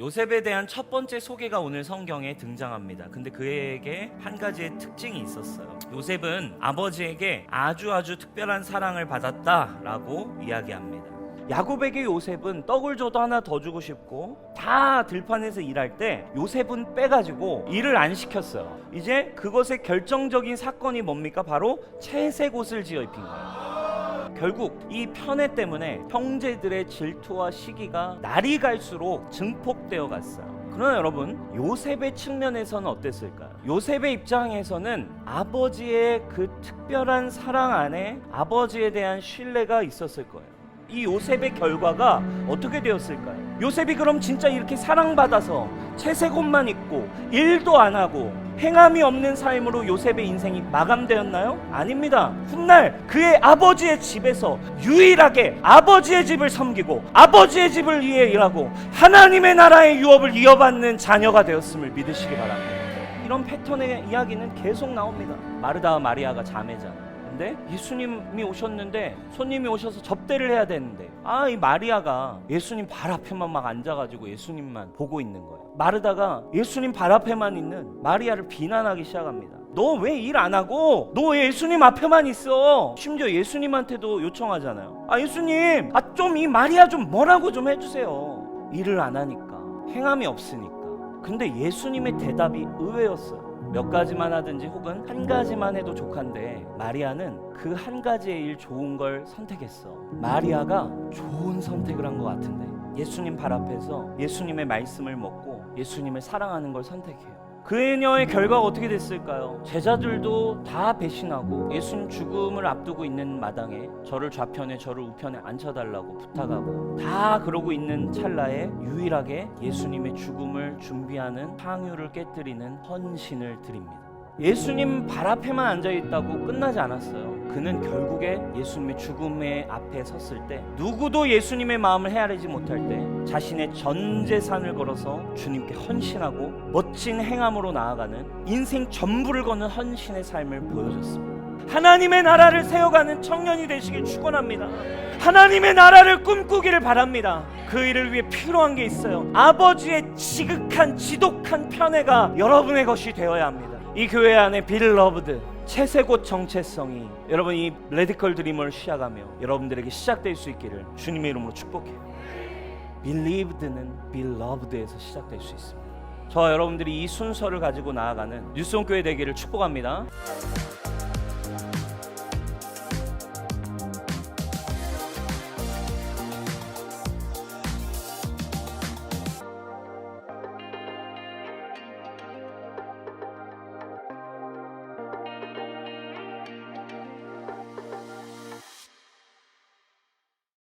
요셉에 대한 첫 번째 소개가 오늘 성경에 등장합니다. 근데 그에게 한 가지의 특징이 있었어요. 요셉은 아버지에게 아주 아주 특별한 사랑을 받았다라고 이야기합니다. 야곱에게 요셉은 떡을 줘도 하나 더 주고 싶고 다 들판에서 일할 때 요셉은 빼가지고 일을 안 시켰어요. 이제 그것의 결정적인 사건이 뭡니까? 바로 채색 옷을 지어 입힌 거예요. 결국 이 편애 때문에 형제들의 질투와 시기가 날이 갈수록 증폭되어 갔어요. 그러나 여러분, 요셉의 측면에서는 어땠을까요? 요셉의 입장에서는 아버지의 그 특별한 사랑 안에 아버지에 대한 신뢰가 있었을 거예요. 이 요셉의 결과가 어떻게 되었을까요? 요셉이 그럼 진짜 이렇게 사랑받아서 채색 옷만 입고 일도 안 하고 행함이 없는 삶으로 요셉의 인생이 마감되었나요? 아닙니다. 훗날 그의 아버지의 집에서 유일하게 아버지의 집을 섬기고 아버지의 집을 위해 일하고 하나님의 나라의 유업을 이어받는 자녀가 되었음을 믿으시기 바랍니다. 이런 패턴의 이야기는 계속 나옵니다. 마르다와 마리아가 자매잖아요. 근데 예수님이 오셨는데 손님이 오셔서 접대를 해야 되는데 아 이 마리아가 예수님 발 앞에만 막 앉아가지고 예수님만 보고 있는 거예요. 마르다가 예수님 발 앞에만 있는 마리아를 비난하기 시작합니다. 너 왜 일 안 하고 너 왜 예수님 앞에만 있어? 심지어 예수님한테도 요청하잖아요. 아 예수님, 아 좀 이 마리아 좀 뭐라고 좀 해주세요. 일을 안 하니까 행함이 없으니까. 근데 예수님의 대답이 의외였어요. 몇 가지만 하든지 혹은 한 가지만 해도 족한데 마리아는 그 한 가지의 일 좋은 걸 선택했어. 마리아가 좋은 선택을 한 것 같은데 예수님 발 앞에서 예수님의 말씀을 먹고 예수님을 사랑하는 걸 선택해요. 그녀의 결과가 어떻게 됐을까요? 제자들도 다 배신하고 예수님 죽음을 앞두고 있는 마당에 저를 좌편에 저를 우편에 앉혀달라고 부탁하고 다 그러고 있는 찰나에 유일하게 예수님의 죽음을 준비하는 향유를 깨뜨리는 헌신을 드립니다. 예수님 발 앞에만 앉아 있다고 끝나지 않았어요. 그는 결국에 예수님의 죽음의 앞에 섰을 때 누구도 예수님의 마음을 헤아리지 못할 때 자신의 전 재산을 걸어서 주님께 헌신하고 멋진 행함으로 나아가는 인생 전부를 거는 헌신의 삶을 보여줬습니다. 하나님의 나라를 세워가는 청년이 되시길 축원합니다. 하나님의 나라를 꿈꾸기를 바랍니다. 그 일을 위해 필요한 게 있어요. 아버지의 지극한 지독한 편애가 여러분의 것이 되어야 합니다. 이 교회 안에 빌러브드 채색옷 정체성이 여러분 이 레디컬 드림을 시작하며 여러분들에게 시작될 수 있기를 주님의 이름으로 축복해요. Believed는 Beloved에서 시작될 수 있습니다. 저와 여러분들이 이 순서를 가지고 나아가는 뉴스온 교회 되기를 축복합니다.